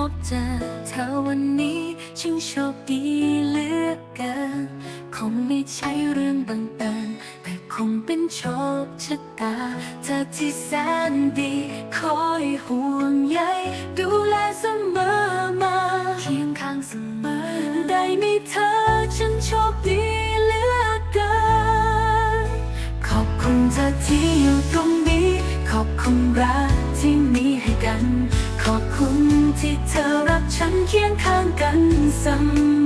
เธอวันนี้ช่างโชคดีเหลือเกิน คงไม่ใช่เรื่องบังเอิญแต่คงเป็นโชคชะตา เธอที่แสนดี คอยห่วงใยดูแลเสมอมาเคียงข้างเสมอ ได้มีเธอฉันโชคดีเหลือเกิน ขอบคุณเธอที่อยู่ตรงนี้ ขอบคุณรักที่มีให้กัน ขอบคุณ ที่เธอรักฉันเคียงข้างกันเส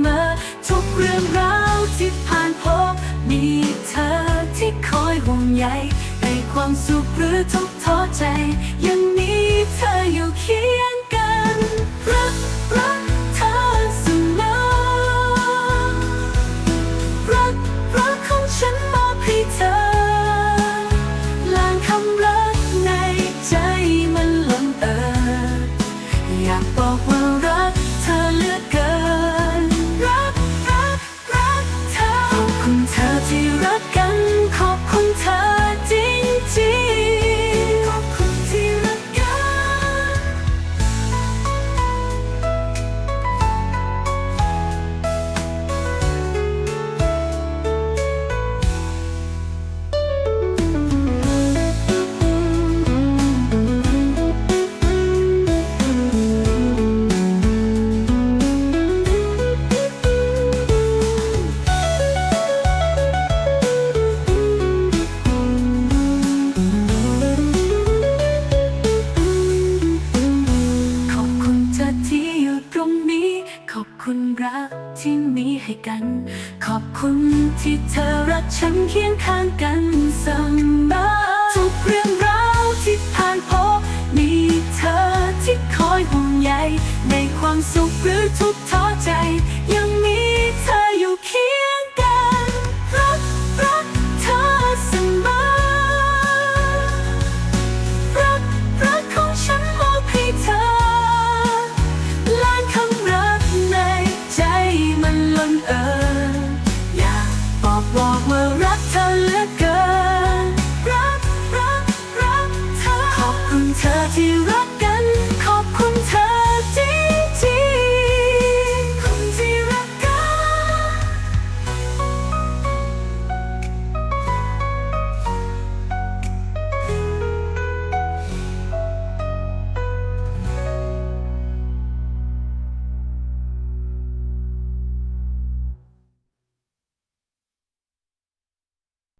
มอ ทุกเรื่องราวที่ผ่านพบ มีเธอที่คอยห่วงใยในความสุขหรือทุกท้อใจ รักที่มีให้กัน ขอบคุณที่เธอรักฉันเคียงข้างกันเสมอทุกเรื่องราวที่ผ่านพบมีเธอที่คอยห่วงใยในความสุขหรือทุกข์ท้อใจยัง ล้นเอออยากบอกบอกว่า